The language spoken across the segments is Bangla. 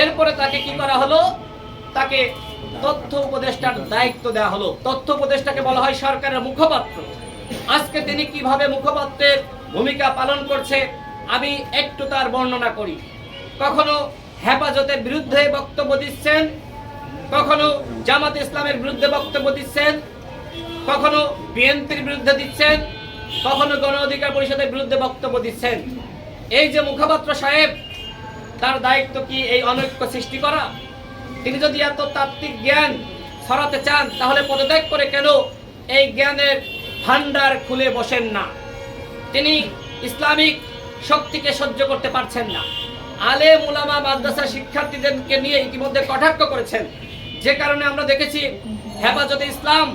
এরপরে তাকে কি করা হলো? তাকে তথ্য উপদেষ্টার দায়িত্ব দেওয়া হলো। তথ্য উপদেষ্টাকে বলা হয় সরকারের মুখপাত্র। আজকে তিনি কীভাবে মুখপাত্রের ভূমিকা পালন করছে, আমি একটু তার বর্ণনা করি। কখনো হেফাজতের বিরুদ্ধে বক্তব্য দিচ্ছেন, কখনো জামাত ইসলামের বিরুদ্ধে বক্তব্য দিচ্ছেন, কখনো বিএনপির বিরুদ্ধে দিচ্ছেন, কখনো গণ অধিকার পরিষদের বিরুদ্ধে বক্তব্য দিচ্ছেন। এই যে মুখপাত্র সাহেব তার দায়িত্ব কি এই অনৈক্য সৃষ্টি করা? তিনি যদি এত তাত্ত্বিক জ্ঞান ছড়াতে চান, তাহলে পদত্যাগ করে কেন এই জ্ঞানের ভান্ডার খুলে বসেন না? তিনি ইসলামিক শক্তিকে সহ্য করতে পারছেন না। আলে মুলামা মাদ্রাসা শিক্ষার্থীদেরকে নিয়ে ইতিমধ্যে কটাক্ষ করেছেন। যে কারণে আমরা দেখেছি হেফাজতে ইসলাম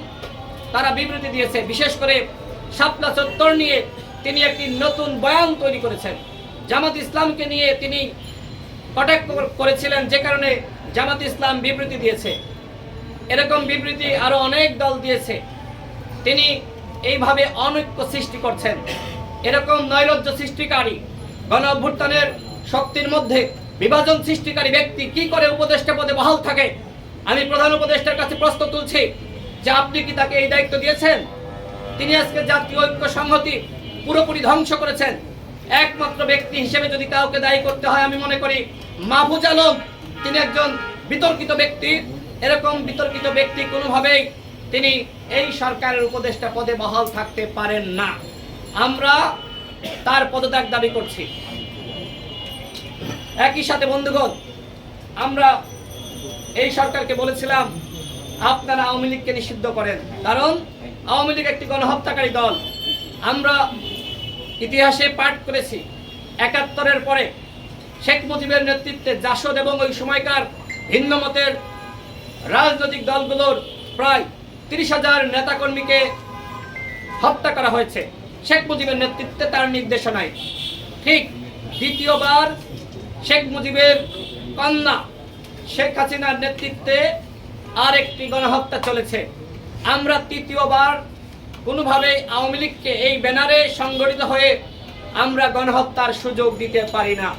তারা বিবৃতি দিয়েছে। বিশেষ করে শাপলা চত্বর নিয়ে তিনি একটি নতুন বয়ান তৈরি করেছেন। জামাত ইসলামকে নিয়ে তিনি কটাক্ষ করেছিলেন যে কারণে জামাত ইসলাম বিবৃতি দিয়েছে। এরকম বিবৃতি আরও অনেক দল দিয়েছে। তিনি এইভাবে অনৈক্য সৃষ্টি করছেন। এরকম নৈরাজ্য সৃষ্টিকারী, গণ অভ্যুত্থানের শক্তির মধ্যে বিভাজন সৃষ্টিকারী ব্যক্তি কি করে উপদেষ্টা পদে বহাল থাকে? আমি প্রধান উপদেষ্টার কাছে প্রশ্ন তুলছি যে আপনি কি তাকে এই দায়িত্ব দিয়েছেন? তিনি আজকে জাতীয় ঐক্য সংহতি পুরোপুরি ধ্বংস করেছেন। একমাত্র ব্যক্তি হিসেবে যদি কাউকে দায়ী করতে হয়, আমি মনে করি মাহফুজ আলম, তিনি একজন বিতর্কিত ব্যক্তি। এরকম বিতর্কিত ব্যক্তি কোনোভাবেই তিনি এই সরকারের উপদেষ্টা পদে বহাল থাকতে পারেন না। আমরা তার পদত্যাগ দাবি করছি। একই সাথে বন্ধুগণ, আমরা এই সরকারকে বলেছিলাম, আপনারা আওয়ামী লীগকে নিষিদ্ধ করেন। কারণ আওয়ামী লীগ একটি গণহত্যাকারী দল। আমরা ইতিহাসে পাঠ করেছি। একাত্তরের পরে শেখ মুজিবের নেতৃত্বে জাসদ এবং ওই সময়কার ভিন্ন মতের রাজনৈতিক দলগুলোর প্রায় তিরিশ হাজার নেতাকর্মীকে হত্যা করা হয়েছে। শেখ মুজিবের নেতৃত্বে তার নির্দেশনায়। ঠিক দ্বিতীয়বার শেখ মুজিবের কন্যা শেখ হাসিনার নেতৃত্বে আর একটি গণহত্যা চলেছে। আমরা তৃতীয়বার কোনোভাবে আওয়ামী লীগকে এই ব্যানারে সংগঠিত হয়ে আমরা গণহত্যার সুযোগ দিতে পারি না।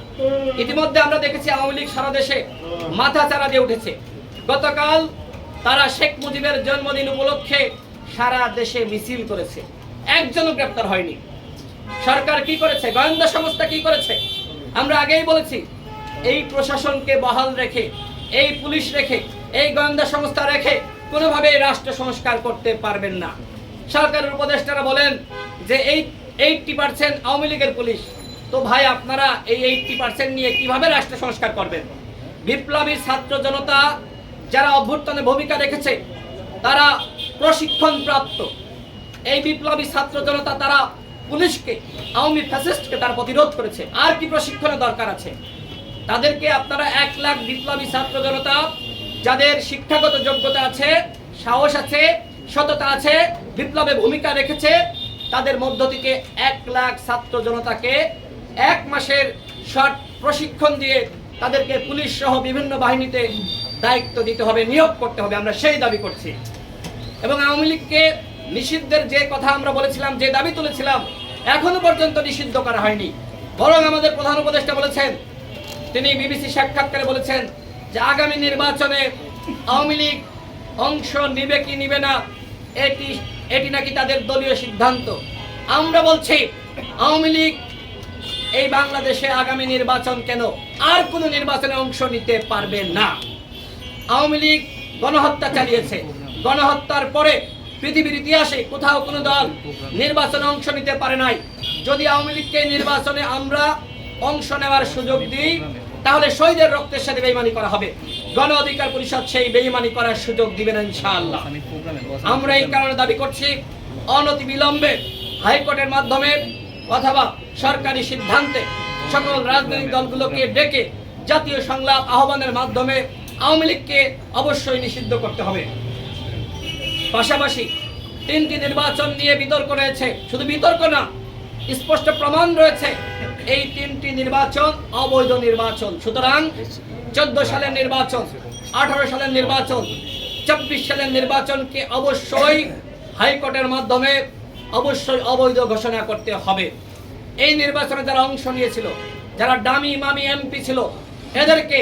ইতিমধ্যে আমরা দেখেছি আওয়ামী লীগ সারা দেশে মাথা চারা দিয়ে উঠেছে। গতকাল তারা শেখ মুজিবের জন্মদিন উপলক্ষে সারা দেশে মিছিল করেছে। একজনও গ্রেপ্তার হয়নি। সরকার কি করেছে? গোয়েন্দা সংস্থা কি করেছে? আমরা আগেই বলেছি, এই প্রশাসনকে বহাল রেখে, এই পুলিশ রেখে, এই গোয়েন্দা সংস্থা রেখে কোনোভাবে রাষ্ট্র সংস্কার করতে পারবেন না। সরকারের উপদেষ্টারা বলেন যে এই এইটটি পার্সেন্ট আওয়ামী লীগের পুলিশ। তো ভাই, আপনারা এই এইটটি পার্সেন্ট নিয়ে কীভাবে রাষ্ট্র সংস্কার করবেন? বিপ্লবী ছাত্র জনতা যারা অভ্যুত্থানে ভূমিকা রেখেছে, তারা প্রশিক্ষণ প্রাপ্ত এই বিপ্লবী ছাত্র জনতা তারা পুলিশকে, আওয়ামী ফ্যাসিস্টকে তার প্রতিরোধ করেছে। আর কি প্রশিক্ষণের দরকার আছে? তাদেরকে আপনারা এক লাখ বিপ্লবী ছাত্র জনতা, যাদের শিক্ষাগত যোগ্যতা আছে, সাহস আছে সততা আছে, বিপ্লবে ভূমিকা রেখেছে, তাদের মধ্য থেকে এক লাখ ছাত্র জনতাকে এক মাসের শর্ট প্রশিক্ষণ দিয়ে তাদেরকে পুলিশ সহ বিভিন্ন বাহিনীতে দায়িত্ব দিতে হবে, নিয়োগ করতে হবে, আমরা সেই দাবি করছি। এবং আওয়ামী লীগকে নিষিদ্ধের যে কথা আমরা বলেছিলাম, যে দাবি তুলেছিলাম, এখনও পর্যন্ত নিষিদ্ধ করা হয়নি। বরং আমাদের প্রধান উপদেষ্টা বলেছেন, তিনি বিবিসি সাক্ষাৎকারে বলেছেন যে আগামী নির্বাচনে আওয়ামী লীগ অংশ নিবে কি নিবে না এটি এটি নাকি তাদের দলীয় সিদ্ধান্ত? আমরা বলছি, আওয়ামী লীগ এই বাংলাদেশে আগামী নির্বাচন কেন আর কোনো নির্বাচনে অংশ নিতে পারবে না? আওয়ামী লীগ গণহত্যা চালিয়েছে। গণহত্যার পরে পৃথিবীর ইতিহাসে কোথাও কোনো দল নির্বাচনে অংশ নিতে পারে নাই। যদি আওয়ামী লীগকে নির্বাচনে আমরা অংশ নেওয়ার সুযোগ দিই তাহলে শহীদের রক্তের সাথে বেইমানি করা হবে। গণ অধিকার পরিষদ সেই বেইমানি করার সুযোগ দিবে না ইনশাআল্লাহ। আমরা এই কারণে দাবি করছি অনতি বিলম্বে হাইকোর্টের মাধ্যমে অথবা সরকারি সিদ্ধান্তে সকল রাজনৈতিক দলগুলোকে ডেকে জাতীয় সংলাপ আহ্বানের মাধ্যমে আওয়ামী লীগকে অবশ্যই নিষিদ্ধ করতে হবে। পাশাপাশি তিনটি নির্বাচন নিয়ে বিতর্ক রয়েছে। শুধু বিতর্ক না স্পষ্ট প্রমাণ রয়েছে এই তিনটি নির্বাচন অবৈধ নির্বাচন। সুতরাং চোদ্দ সালের নির্বাচন, আঠারো সালের নির্বাচন চব্বিশ সালের নির্বাচনকে অবশ্যই হাইকোর্টের মাধ্যমে অবশ্যই অবৈধ ঘোষণা করতে হবে। এই নির্বাচনে যারা অংশ নিয়েছিল, যারা ডামি মামি এমপি ছিল, এদেরকে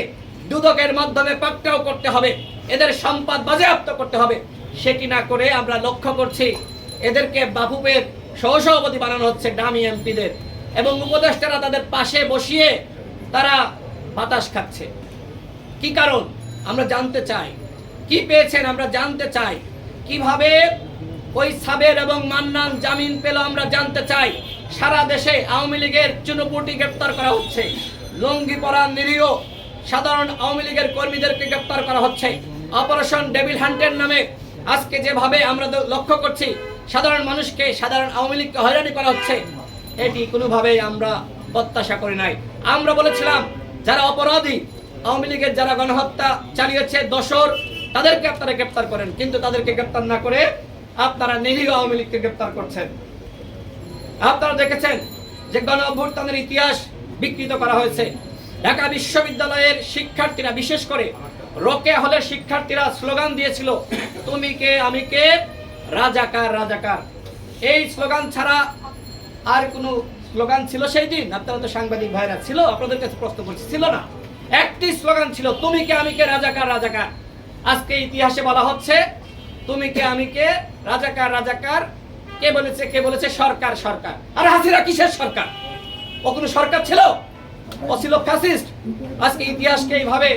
দুদকের মাধ্যমে পাকড়াও করতে হবে, এদের সম্পদ বাজেয়াপ্ত করতে হবে। সেটি না করে আমরা লক্ষ্য করছি, এদেরকে বাফুপের সহসভাপতি বানানো হচ্ছে ডামি এমপিদের। এবং উপদেষ্টারা তাদের পাশে বসিয়ে তারা বাতাস খাচ্ছে। কি কারণ? আমরা জানতে চাই। কি পেয়েছেন? আমরা জানতে চাই। কীভাবে ওই সাবের এবং মান্নান জামিন পেল আমরা জানতে চাই। সারা দেশে আওয়ামী লীগের চুনপুটি গ্রেপ্তার করা হচ্ছে। লুঙ্গি পরা নিরীহ সাধারণ আওয়ামী লীগের কর্মীদেরকে গ্রেপ্তার করা হচ্ছে। অপারেশন ডেভিল হান্টের নামে আজকে যেভাবে আমরা লক্ষ্য করছি, সাধারণ মানুষকে, সাধারণ আওয়ামী লীগকে হয়রানি করা হচ্ছে। এটি কোনোভাবেই আমরা প্রত্যাশা করি নাই। আমরা বলেছিলাম, যারা অপরাধী, আওয়ামী লীগের যারা গণহত্যা চালিয়েছে দশর তাদেরকে আপনারা গ্রেপ্তার করেন। কিন্তু তাদেরকে গ্রেপ্তার না করে আপনারা নিরীহ আওয়ামী লীগকে গ্রেপ্তার করছেন। আপনারা দেখেছেন যে গণ অভ্যুত্থানের ইতিহাস বিকৃত করা হয়েছে। ঢাকা বিশ্ববিদ্যালয়ের শিক্ষার্থীরা, বিশেষ করে রোকে হলের শিক্ষার্থীরা স্লোগান দিয়েছিল, তুমি কে, আমি কে? রাজাকার রাজাকার। এই স্লোগান ছাড়া আর কোনো স্লোগান ছিল সেই দিন? আপনারা তো সাংবাদিক ভাইরা ছিল, আপনাদের কাছে প্রশ্ন করছি, ছিল না। একটি স্লোগান ছিল, তুমি কে, আমি কে, রাজাকার রাজাকার? আজকে ইতিহাসে বলা হচ্ছে, তুমি কে, আমি কে, রাজাকার রাজাকার? কে বলেছে কে বলেছে? সরকার সরকার। আর হাসিনা কিসের সরকার? ও কোনো সরকার ছিল? ও ছিল ফ্যাসিস্ট আজকে ইতিহাসকে এইভাবে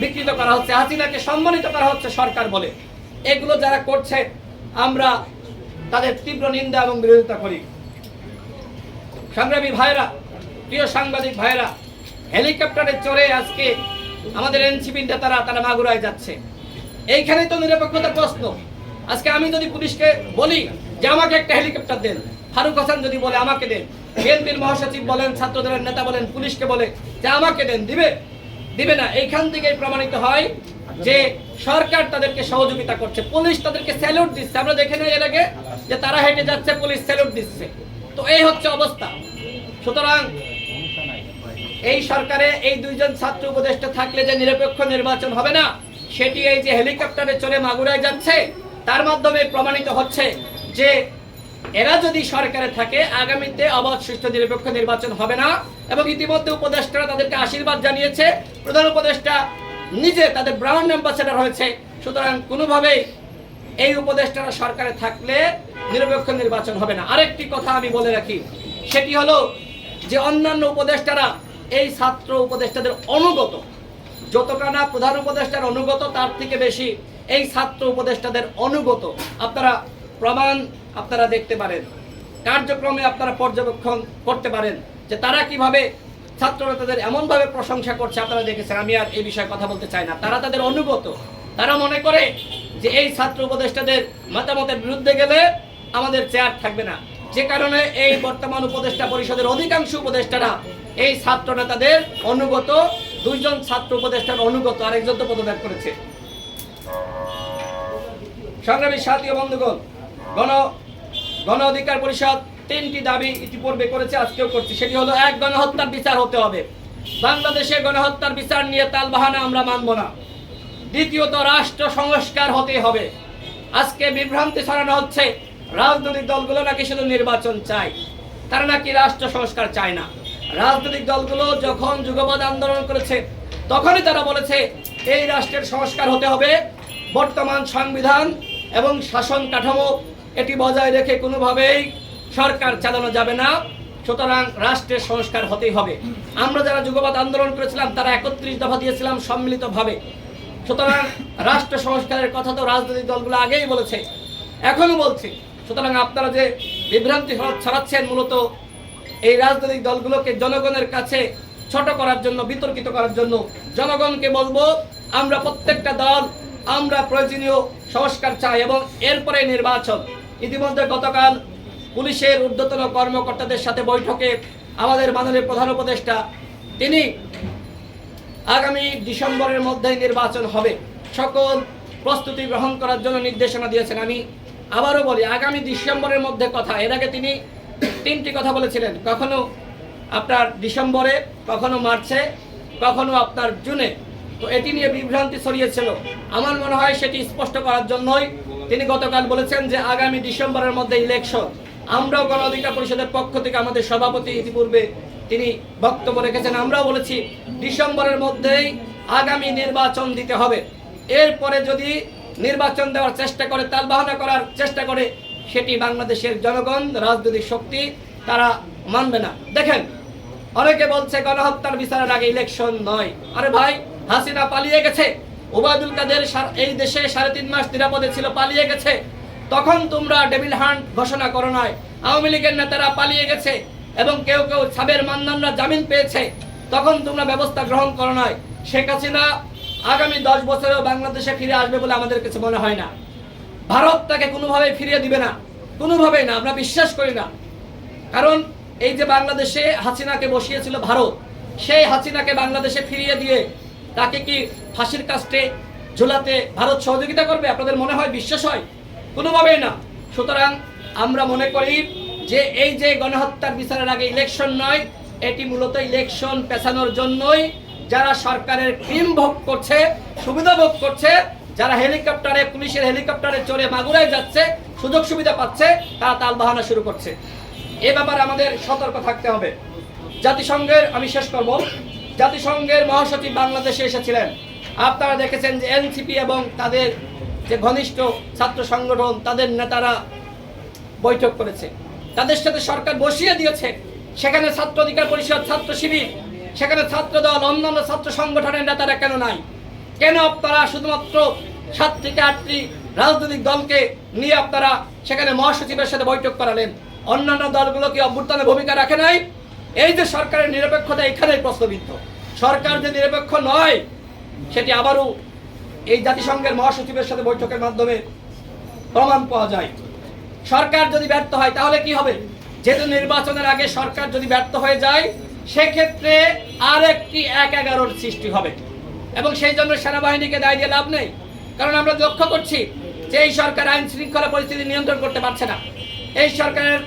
বিকৃত করা হচ্ছে, হাসিনাকে সম্মানিত করা হচ্ছে সরকার বলে। এগুলো যারা করছে, আমরা তাদের তীব্র নিন্দা এবং বিরোধিতা করি। সংগ্রামী ভাইরা প্রিয় সাংবাদিক ভাইরা হেলিকপ্টারে চড়ে আজকে আমাদের এনসিপি নেতারা তারা মাগুরায় যাচ্ছে। এইখানেই তো নিরপেক্ষতার প্রশ্ন। আজকে আমি যদি পুলিশকে বলি যে আমাকে একটা হেলিকপ্টার দেন, ফারুক হাসান যদি বলে আমাকে দেন, বিএনপির মহাসচিব বলেন, ছাত্রদলের নেতা বলেন, পুলিশকে বলে যে আমাকে দেন, দিবে? দিবে না। এইখান থেকেই প্রমাণিত হয় যে সরকার তাদেরকে সহযোগিতা করছে। পুলিশ তাদেরকে স্যালুট দিচ্ছে। আমরা দেখে নেই এর আগে যে তারা হেঁটে যাচ্ছে, পুলিশ স্যালুট দিচ্ছে। তো এই হচ্ছে অবস্থা। সুতরাং এই সরকারে এই দুইজন ছাত্র উপদেষ্টা থাকলে যে নিরপেক্ষ নির্বাচন হবে না, সেটি এই যে হেলিকপ্টারে চলে মাগুরায় যাচ্ছে, তার মাধ্যমে প্রমাণিত হচ্ছে যে এরা যদি সরকারে থাকে, আগামীতে অবাধ, সুষ্ঠু, নিরপেক্ষ নির্বাচন হবে না। এবং ইতিমধ্যে উপদেষ্টারা তাদেরকে আশীর্বাদ জানিয়েছে। প্রধান উপদেষ্টা নিজে তাদের ব্রাউন অ্যাম্বাসেডার হয়েছে। সুতরাং কোনোভাবেই এই উপদেষ্টারা সরকারে থাকলে নিরপেক্ষ নির্বাচন হবে না। আরেকটি কথা আমি বলে রাখি, সেটি হলো যে অন্যান্য উপদেষ্টারা এই ছাত্র উপদেষ্টাদের অনুগত। যতটা না প্রধান উপদেষ্টার অনুগত, তার থেকে বেশি এই ছাত্র উপদেষ্টাদের অনুগত। আপনারা প্রমাণ আপনারা দেখতে পারেন, কার্যক্রমে আপনারা পর্যবেক্ষণ করতে পারেন যে তারা কীভাবে ছাত্র নেতাদের এমনভাবে প্রশংসা করছে, আপনারা দেখেছেন। আমি আর এই বিষয়ে কথা বলতে চাই না। তারা তাদের অনুগত। তারা মনে করে যে এই ছাত্র উপদেষ্টাদের মতামতের বিরুদ্ধে গেলে আমাদের চেয়ার থাকবে না। যে কারণে এই বর্তমান উপদেষ্টা পরিষদের অধিকাংশ উপদেষ্টারা এই ছাত্র নেতাদের অনুগত, দুইজন ছাত্র উপদেষ্টার অনুগত আরেকজন তো পদত্যাগ করেছে। সংগ্রামী সাথী বন্ধুগণ, গণ গণ অধিকার পরিষদ তিনটি দাবি ইতিপূর্বে করেছে, আজকেও করছি। সেটি হলো, এক, গণহত্যার বিচার হতে হবে। বাংলাদেশে গণহত্যার বিচার নিয়ে তালবাহানা আমরা মানব না। দ্বিতীয়ত, রাষ্ট্র সংস্কার হতে হবে। আজকে বিভ্রান্তি ছড়ানো হচ্ছে। রাজনৈতিক দলগুলো নাকি শুধু নির্বাচন চায়? তারা নাকি রাষ্ট্র সংস্কার চায় না। রাজনৈতিক দলগুলো যখন যুগবাদ আন্দোলন করেছে, তখনই তারা বলেছে, এই রাষ্ট্রের সংস্কার হতে হবে। বর্তমান সংবিধান এবং শাসন কাঠামো এটি বজায় রেখে কোনোভাবেই সরকার চালানো যাবে না। সুতরাং রাষ্ট্রের সংস্কার হতেই হবে। আমরা যারা যুগবাদ আন্দোলন করেছিলাম, তারা একত্রিশ দফা দিয়েছিলাম সম্মিলিতভাবে। সুতরাং রাষ্ট্র সংস্কারের কথা তো রাজনৈতিক দলগুলো আগেই বলেছে। এখনও বলছে সুতরাং আপনারা যে বিভ্রান্তি ছড়া- ছড়াচ্ছেন মূলত এই রাজনৈতিক দলগুলোকে জনগণের কাছে ছোট করার জন্য, বিতর্কিত করার জন্য, জনগণকে বলব, আমরা প্রত্যেকটা দল, আমরা প্রয়োজনীয় সংস্কার চাই এবং এরপরে নির্বাচন। ইতিমধ্যে গতকাল পুলিশের ঊর্ধ্বতন কর্মকর্তাদের সাথে বৈঠকে আমাদের মাননীয় প্রধান উপদেষ্টা, তিনি আগামী ডিসেম্বরের মধ্যেই নির্বাচন হবে। সকল প্রস্তুতি গ্রহণ করার জন্য নির্দেশনা দিয়েছেন। আমি আবারও বলি, আগামী ডিসেম্বরের মধ্যে কথা, এর আগে তিনি তিনটি কথা বলেছিলেন, কখনো আপনার ডিসেম্বরে, কখনো মার্চে, কখনো আপনার জুনে। তো এটি নিয়ে বিভ্রান্তি ছড়িয়েছিল। আমার মনে হয় সেটি স্পষ্ট করার জন্যই তিনি গতকাল বলেছেন যে আগামী ডিসেম্বরের মধ্যে ইলেকশন আমরাও গণ অধিকার পরিষদের পক্ষ থেকে আমাদের সভাপতি ইতিপূর্বে তিনি বক্তব্য রেখেছেন। আমরাও বলেছি, ডিসেম্বরের মধ্যেই আগামী নির্বাচন দিতে হবে। এরপরে যদি নির্বাচন দেওয়ার চেষ্টা করে, তাল বাহানা করার চেষ্টা করে, সেটি বাংলাদেশের জনগণ, রাজনৈতিক শক্তি, তারা মানবে না। দেখেন, অনেকে বলছে গণহত্যার বিচারের আগে ইলেকশন নয়। আরে ভাই, হাসিনা পালিয়ে গেছে। ওবায়দুল কাদের এই দেশে সাড়ে তিন মাস নিরাপদে ছিল, পালিয়ে গেছে। তখন তোমরা ডেভিল হান্ট ঘোষণা করো নয় আওয়ামী লীগের নেতারা পালিয়ে গেছে এবং কেউ কেউ সাবের মান্নানরা জামিন পেয়েছে। তখন তোমরা ব্যবস্থা গ্রহণ করো নয় শেখ হাসিনা আগামী দশ বছরেও বাংলাদেশে ফিরে আসবে বলে আমাদের কাছে মনে হয় না। ভারত তাকে কোনোভাবে ফিরিয়ে দিবে না। কোনোভাবেই না, আমরা বিশ্বাস করি না। কারণ এই যে বাংলাদেশে হাসিনাকে বসিয়েছিল ভারত, সেই হাসিনাকে বাংলাদেশে ফিরিয়ে দিয়ে তাকে কি ফাঁসির কাস্টে ঝোলাতে ভারত সহযোগিতা করবে? আপনাদের মনে হয়, বিশ্বাস হয়? কোনোভাবেই না। সুতরাং আমরা মনে করি যে এই যে গণহত্যার বিচারের আগে ইলেকশন নয়, এটি মূলত ইলেকশন পেছানোর জন্যই যারা সরকারের ক্রিম ভোগ করছে, সুবিধা ভোগ করছে, যারা হেলিকপ্টারে, পুলিশের হেলিকপ্টারে চড়ে মাগুরায় যাচ্ছে, সুযোগ সুবিধা পাচ্ছে, তারা তাল বাহানা শুরু করছে। এ ব্যাপারে আমাদের সতর্ক থাকতে হবে। জাতিসংঘের, আমি শেষ করব, জাতিসংঘের মহাসচিব বাংলাদেশে এসেছিলেন। আপনারা দেখেছেন যে এনসিপি এবং তাদের যে ঘনিষ্ঠ ছাত্র সংগঠন, তাদের নেতারা বৈঠক করেছে। তাদের সাথে সরকার বসিয়ে দিয়েছে। সেখানে ছাত্র অধিকার পরিষদ, ছাত্র শিবির সেখানে ছাত্র দল অন্যান্য ছাত্র সংগঠনের নেতারা কেন নাই? কেন আপনারা শুধুমাত্র সাত থেকে আটটি রাজনৈতিক দলকে নিয়ে আপনারা সেখানে মহাসচিবের সাথে বৈঠক করালেন? অন্যান্য দলগুলো কি অভ্যুত্থানে ভূমিকা রাখে নাই? এই যে সরকারের নিরপেক্ষতা এখানেই প্রশ্নবিদ্ধ। সরকার যে নিরপেক্ষ নয়, সেটি আবারও এই জাতিসংঘের মহাসচিবের সাথে বৈঠকের মাধ্যমে প্রমাণ পাওয়া যায়। সরকার যদি ব্যর্থ হয়, তাহলে কি হবে? যেহেতু নির্বাচনের আগে সরকার যদি ব্যর্থ হয়ে যায় সেক্ষেত্রে আর একটি এক এগারোর সৃষ্টি হবে। এবং সেই জন্য সেনাবাহিনীকে দায় দিয়ে লাভ নেই। কারণ আমরা লক্ষ্য করছি যে এই সরকার আইন শৃঙ্খলা পরিস্থিতি নিয়ন্ত্রণ করতে পারছে না। এই সরকারের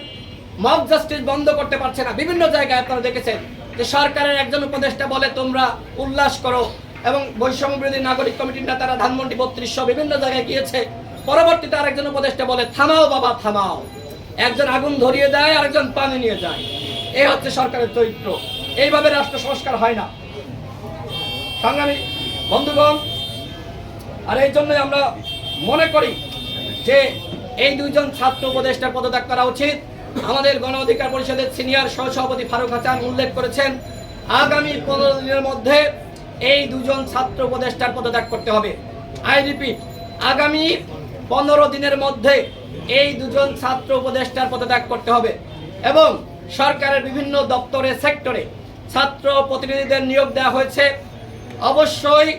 মব জাস্টিস বন্ধ করতে পারছে না। বিভিন্ন জায়গায় আপনারা দেখেছেন যে সরকারের একজন উপদেষ্টা বলে, তোমরা উল্লাস করো। এবং বৈষম্য বিরোধী নাগরিক কমিটির নেতারা ধানমন্ডি বত্রিশশো বিভিন্ন জায়গায় গিয়েছে। পরবর্তীতে আরেকজন উপদেষ্টা বলে, থামাও বাবা, থামাও। একজন আগুন ধরিয়ে দেয়, আরেকজন পানি নিয়ে যায়। এই হচ্ছে সরকারের চরিত্র। এইভাবে রাষ্ট্র সংস্কার হয় না। সংগ্রামী বন্ধুগণ, আর এই জন্যই আমরা মনে করি যে এই দুইজন ছাত্র উপদেষ্টার পদত্যাগ করা উচিত। আমাদের গণ অধিকার পরিষদের সিনিয়র সহসভাপতি ফারুক হাসান উল্লেখ করেছেন, আগামী পনেরো দিনের মধ্যে এই দুজন ছাত্র উপদেষ্টার পদত্যাগ করতে হবে। আই রিপিট, আগামী পনেরো দিনের মধ্যে এই দুজন ছাত্র উপদেষ্টার পদত্যাগ করতে হবে। এবং সরকারের বিভিন্ন দপ্তরে, সেক্টরে ছাত্র প্রতিনিধিদের নিয়োগ দেওয়া হয়েছে। অবশ্যই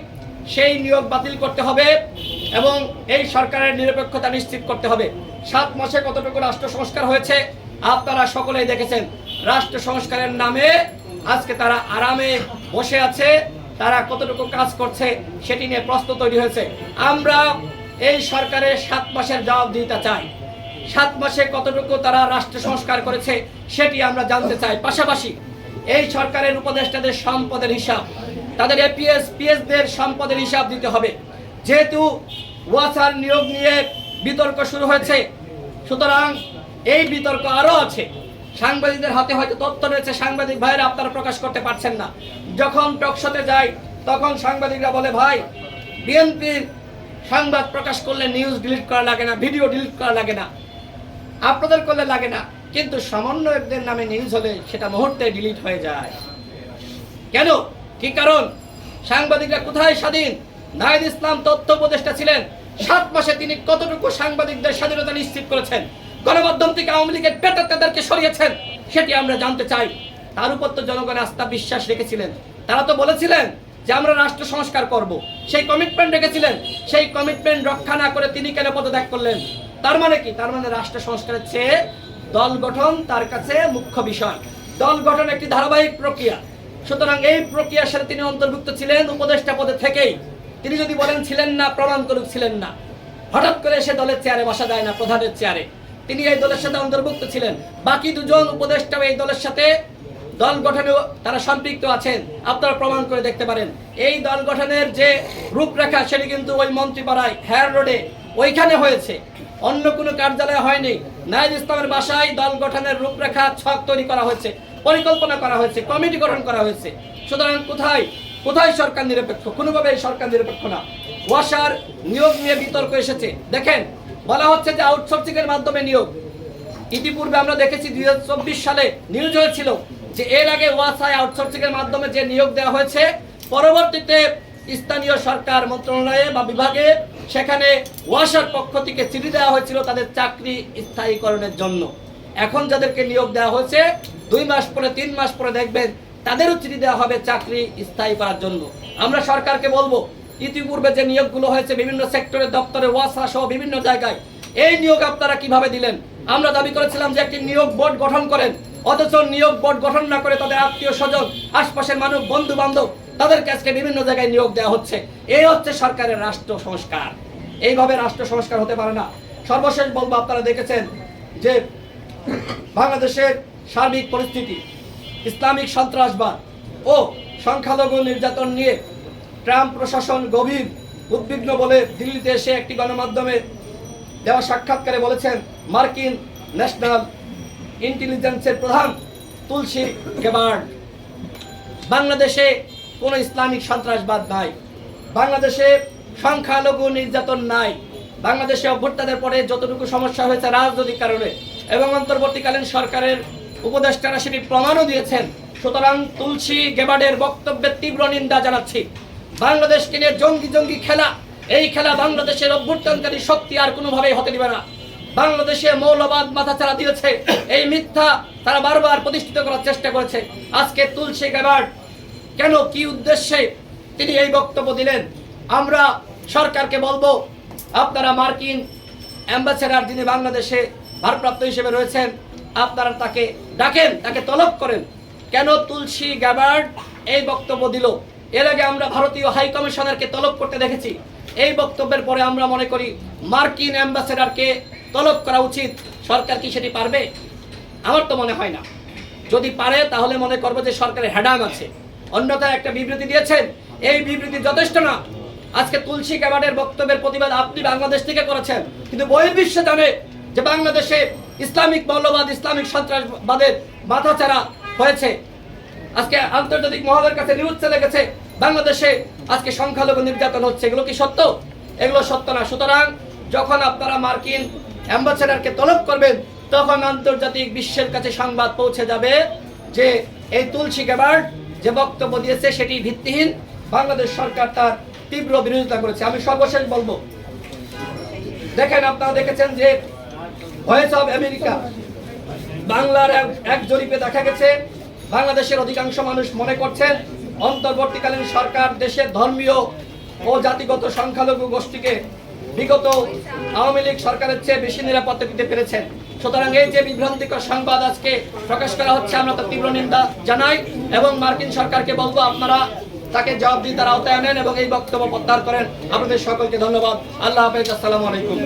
সেই নিয়োগ বাতিল করতে হবে এবং এই সরকারের নিরপেক্ষতা নিশ্চিত করতে হবে। সাত মাসে কতটুকু রাষ্ট্র সংস্কার হয়েছে আপনারা সকলেই দেখেছেন। রাষ্ট্র সংস্কারের নামে আজকে তারা আরামে বসে আছে, তারা কতটুকু কাজ করছে সেটি নিয়ে প্রশ্ন তৈরি হয়েছে। আমরা এই সরকারের সাত মাসের জবাব দিতে চাই। সাত মাসে কতটুকু তারা রাষ্ট্র সংস্কার করেছে সেটি আমরা জানতে চাই। পাশাপাশি এই সরকারের উপদেষ্টাদের সম্পদের হিসাব, তাদের এপিএস পিএসদের সম্পদের হিসাব দিতে হবে। যেহেতু ওয়াসার নিয়োগ নিয়ে বিতর্ক শুরু হয়েছে, সুতরাং এই বিতর্ক আরও আছে। সাংবাদিকদের হাতে হয়তো তথ্য রয়েছে, সাংবাদিক ভাইরা আপনারা প্রকাশ করতে পারছেন না। যখন টকশোতে যায় তখন সাংবাদিকরা বলে, ভাই, বিএনপির সংবাদ প্রকাশ করলে নিউজ ডিলিট করা লাগে না ভিডিও ডিলিট করা লাগে না। আপনাদের করলে লাগে না, কিন্তু সমন্বয়কদের নামে নিউজ হলে সেটা মুহূর্তে ডিলিট হয়ে যায়। কেন? কি কারণ? সাংবাদিকরা কোথায় স্বাধীন? নাহিদ ইসলাম তথ্য উপদেষ্টা ছিলেন। সাত মাসে তিনি কতটুকু সাংবাদিকদের স্বাধীনতা নিশ্চিত করেছেন? গণমাধ্যম থেকে আওয়ামী লীগের পেটা তাদেরকে সরিয়েছেন? সেটি আমরা জানতে চাই। তার উপর তো জনগণ আস্থা বিশ্বাস রেখেছিলেন। তারা তো বলেছিলেন যে আমরা রাষ্ট্র সংস্কার করব। সেই কমিটমেন্ট রেখেছিলেন। সেই কমিটমেন্ট রক্ষা না করে তিনি কেন পদত্যাগ করলেন? তার মানে কি? তার মানে রাষ্ট্র সংস্কারের চেয়ে দল গঠন তার কাছে মুখ্য বিষয়। দল গঠন একটি ধারাবাহিক প্রক্রিয়া। সুতরাং এই প্রক্রিয়ার সাথে তিনি অন্তর্ভুক্ত ছিলেন উপদেষ্টা পদে থেকেই। তিনি যদি বলেন ছিলেন না, প্রমাণ করুক ছিলেন না। হঠাৎ করে সে দলের চেয়ারে বসা যায় না, প্রধানের চেয়ারে। তিনি এই দলের সাথে অন্তর্ভুক্ত ছিলেন। বাকি দুজন উপদেষ্টা এই দলের সাথে দল গঠনেও তারা সম্পৃক্ত আছেন। আপনারা প্রমাণ করে দেখতে পারেন। এই দল গঠনের যে রূপরেখা, সেটি কিন্তু ওই মন্ত্রীপাড়ায় হেয়ার রোডে ওইখানে হয়েছে। অন্য কোনো কার্যালয় হয়নি। নাইজ ইসলামের বাসায় দল গঠনের রূপরেখা ছক তৈরি করা হয়েছে, পরিকল্পনা করা হয়েছে, কমিটি গঠন করা হয়েছে। সুতরাং কোথায় কোথায় সরকার নিরপেক্ষ? কোনোভাবে সরকার নিরপেক্ষ না। ওয়াসার নিয়োগ নিয়ে বিতর্ক এসেছে। দেখেন, বলা হচ্ছে যে আউটসোর্সিং এর মাধ্যমে নিয়োগ। ইতিপূর্বে আমরা দেখেছি দুই হাজার চব্বিশ সালে নিউজ হয়েছিল যে এর আগে ওয়াসায় আউটসোর্সিং এর মাধ্যমে যে নিয়োগ দেওয়া হয়েছে, পরবর্তীতে স্থানীয় সরকার, মন্ত্রণালয়ে বা বিভাগে সেখানে ওয়াসার পক্ষ থেকে চিঠি দেওয়া হয়েছিল তাদের চাকরি স্থায়ীকরণের জন্য। এখন যাদেরকে নিয়োগ দেওয়া হয়েছে, দুই মাস পরে, তিন মাস পরে দেখবেন তাদেরও চিঠি দেওয়া হবে চাকরি স্থায়ী করার জন্য। আমরা সরকারকে বলব, ইতিপূর্বে যে নিয়োগগুলো হয়েছে বিভিন্ন সেক্টরের দপ্তরে, ওয়াসা সহ বিভিন্ন জায়গায়, এই নিয়োগ আপনারা কীভাবে দিলেন? আমরা দাবি করেছিলাম যে একটি নিয়োগ বোর্ড গঠন করেন, অথচ নিয়োগ বোর্ড গঠন না করে তাদের আত্মীয় স্বজন, আশপাশের মানুষ বন্ধু বান্ধব তাদেরকে আজকে বিভিন্ন জায়গায় নিয়োগ দেওয়া হচ্ছে। এই হচ্ছে সরকারের রাষ্ট্র সংস্কার। এইভাবে রাষ্ট্র সংস্কার হতে পারে না। সর্বশেষ বলব, আপনারা দেখেছেন যে বাংলাদেশের সার্বিক পরিস্থিতি, ইসলামিক সন্ত্রাসবাদ ও সংখ্যালঘু নির্যাতন নিয়ে ট্রাম্প প্রশাসন গভীর উদ্বিগ্ন বলে দিল্লিতে এসে একটি গণমাধ্যমে দেওয়া সাক্ষাৎকারে বলেছেন, মার্কিন ন্যাশনাল ইন্টেলিজেন্সের প্রধান তুলসী গেবার্ড বাংলাদেশে কোনো ইসলামিক সন্ত্রাসবাদ নাই। বাংলাদেশে সংখ্যালঘু নির্যাতন নাই। বাংলাদেশে অভ্যুত্থানের পরে যতটুকু সমস্যা হয়েছে রাজনৈতিক কারণে এবং অন্তর্বর্তীকালীন সরকারের উপদেষ্টারা সেটি প্রমাণও দিয়েছেন। সুতরাং তুলসী গেবার্ডের বক্তব্যের তীব্র নিন্দা জানাচ্ছি। বাংলাদেশকে নিয়ে জঙ্গি জঙ্গি খেলা, এই খেলা বাংলাদেশের অভ্যুত্থানকারী শক্তি আর কোনোভাবেই হতে দিবে না। বাংলাদেশে মৌলবাদ মাথাচাড়া দিয়েছে, এই মিথ্যা তারা বারবার প্রতিষ্ঠিত করার চেষ্টা করেছে। আজকে তুলসী গেবার্ড কেন, কি উদ্দেশ্যে তিনি এই বক্তব্য দিলেন? আমরা সরকারকে বলব, আপনারা মার্কিন অ্যাম্বাসেডার যিনি বাংলাদেশে ভারপ্রাপ্ত হিসেবে রয়েছেন, আপনারা তাকে ডাকেন, তাকে তলব করেন। কেন তুলসী গ্যাবার্ড এই বক্তব্য দিল? এর আগে আমরা ভারতীয় হাই কমিশনারকে তলব করতে দেখেছি। এই বক্তব্যের পরে আমরা মনে করি, মার্কিন অ্যাম্বাসেডারকে তলব করা উচিত। সরকার কি সেটি পারবে? আমার তো মনে হয় না। যদি পারে, তাহলে মনে করব যে সরকারের হ্যাডাম আছে। অন্যথায় একটা বিবৃতি দিয়েছেন। এই বিবৃতি যথেষ্ট না। আজকে তুলসী ক্যাবার্ডের বক্তব্যের প্রতিবাদ আপনি বাংলাদেশ থেকে করেছেন। কিন্তু বহির্বিশ্ব জানে যে বাংলাদেশে ইসলামিক মৌলবাদ, ইসলামিক সন্ত্রাসবাদের মাথাচাড়া হয়েছে। আজকে আন্তর্জাতিক মহলের কাছে নিউজ চলে গেছে, বাংলাদেশে আজকে সংখ্যালঘু নির্যাতন হচ্ছে। এগুলো কি সত্য? এগুলো সত্য না। সুতরাং যখন আপনারা মার্কিন অ্যাম্বাসেডারকে তলব করবেন, তখন আন্তর্জাতিক বিশ্বের কাছে সংবাদ পৌঁছে যাবে যে এই তুলসী গেবার্ড যে বক্তব্য দিয়েছে সেটি ভিত্তিহীন। বাংলাদেশ সরকার তার তীব্র বিরোধিতা করেছে। আমি সর্বশেষ বলব, দেখেন আপনারা দেখেছেন যে ভয়েস অফ আমেরিকা বাংলার এক জরিপে দেখা গেছে, বাংলাদেশের অধিকাংশ মানুষ মনে করছেন অন্তর্বর্তীকালীন সরকার দেশের ধর্মীয় ও জাতিগত সংখ্যালঘু গোষ্ঠীকে বিগত আওয়ামী লীগ সরকারের চেয়ে বেশি নিরাপত্তা দিতে পেরেছেন। সুতরাং এই যে বিভ্রান্তিকর সংবাদ আজকে প্রকাশ করা হচ্ছে, আমরা তার তীব্র নিন্দা জানাই এবং মার্কিন সরকারকে বলব, আপনারা তাকে জবাবদিহিতার আওতায় আনেন এবং এই বক্তব্য প্রত্যাহার করেন। আপনাদের সকলকে ধন্যবাদ। আল্লাহ হাফেজ, আসসালামু আলাইকুম।